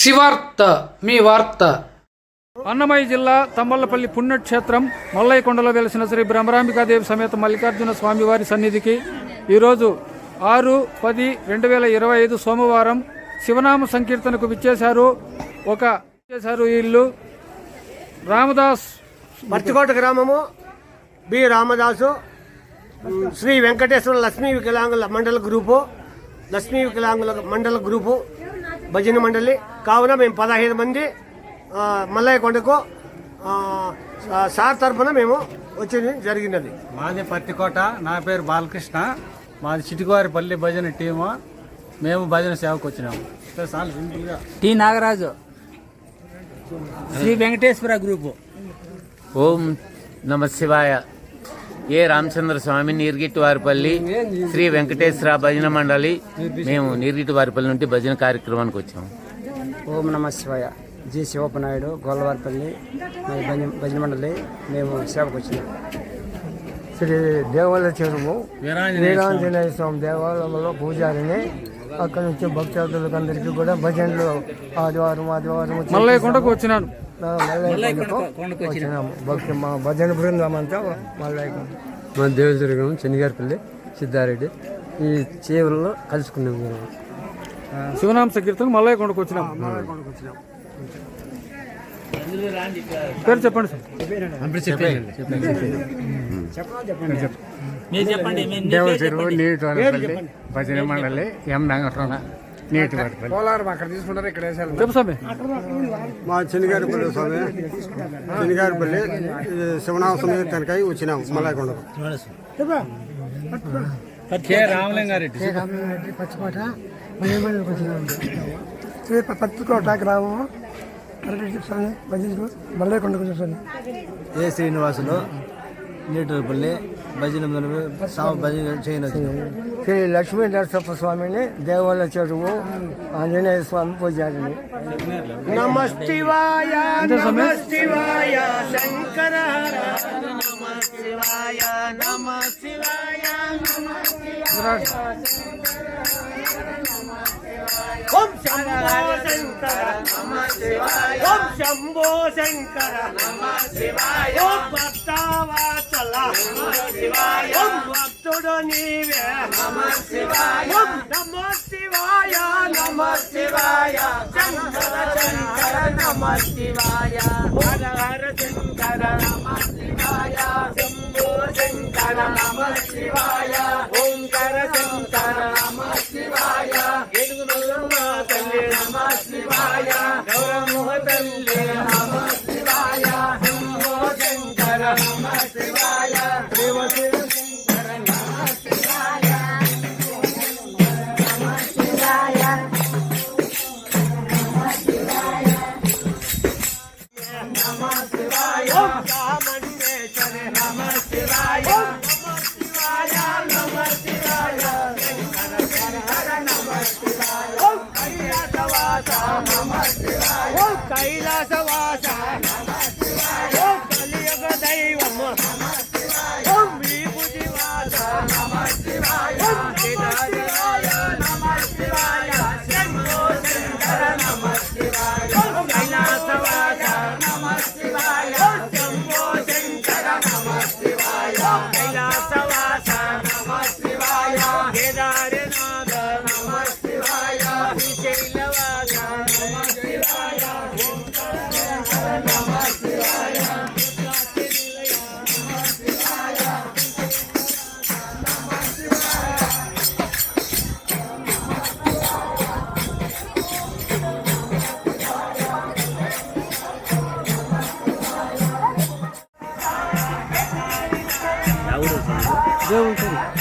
శివార్త మీ వార్త. అన్నమయ్య జిల్లా తమ్మల్లపల్లి పుణ్యక్షేత్రం మల్లయ్యకొండలో వెలిసిన శ్రీ బ్రహ్మరాంబికాదేవి సమేత మల్లికార్జున స్వామివారి సన్నిధికి ఈరోజు ఆరు పది రెండు వేల ఇరవై ఐదు సోమవారం శివనామ సంకీర్తనకు విచ్చేశారు. ఒక చేశారు ఈ ఇల్లు. రామదాస్ మర్తికోట గ్రామము. బి. రామదాసు. శ్రీ వెంకటేశ్వర లక్ష్మీ వికలాంగుల మండల గ్రూపు. లక్ష్మీ వికలాంగుల మండల గ్రూపు. భజన మండలి. కావున మేము పదహైదు మంది మల్లయ్య కొండకు సార్ తరఫున మేము వచ్చేది జరిగినది. మాది పత్తికోట నా పేరు బాలకృష్ణ. మాది చిటికవారిపల్లి భజన టీము. మేము భజన సేవకు వచ్చినాము. టి నాగరాజు. శ్రీ వెంకటేశ్వర గ్రూపు. ఓం నమ శివాయ. ఏ రామచంద్ర స్వామి నీరుగిట్టువారిపల్లి శ్రీ వెంకటేశ్వర భజన మండలి? మేము నీరుగిట్టువారిపల్లి నుండి భజన కార్యక్రమానికి వచ్చాము. ఓం నమ శివాయ. జి శివప్పనాయుడు గోల్లవారిపల్లి భజన భజన మండలి. మేము సేవకు వచ్చినాం. శ్రీ దేవాలయ చెరువు వీరాంజనేయ స్వామి దేవాలయంలో పూజారిని. అక్కడ నుంచి భక్తులకు అందరికీ కూడా భజనలు ఆదివారం ఆదివారం మల్లయ్యకొండకు వచ్చినాను. ఆ, మల్లయ్యకొండకు వచ్చినాము. భక్తి మా భజన బృందం అంతా మల్లయ్యకొండ. మా దేవదుర్గం చెన్నిగారిపల్లి సిద్ధారెడ్డి. ఈ చేవుల్లో కలుసుకున్నాం మేము. శివనామ సంకీర్తనకు మల్లయ్యకొండకు వచ్చినాం. పేరు చెప్పండి సార్. చెప్పండి నీటి భజన మండలి ఎం నంగట్రోన నీటి వారిపల్లి చెప్పు స్వామి. మా చెన్నిగారిపల్లి స్వామి. చెన్నిగారిపల్లి శివనామ సమేతానికై వచ్చినాము కె రామలింగారెడ్డి. పచ్చికోట పత్తికోట గ్రామం ఏ శ్రీనివాసులు? నీటూరుపల్లి భజన భజన చేయనొచ్చు. శ్రీ లక్ష్మీ నరసప్ప స్వామిని దేవాలయ చెరువు ఆంజనేయ స్వామి పూజారిని. నమ శివాయ నమ శివాయ శంకర నమ శివాయ నమ శివాయ ఓం శంభో శంకర శివాయ ఓం శంభో శంకర ఓం భక్తవాచల ఓం భక్తుడు నీవే ఓం శివాయ Zone 3.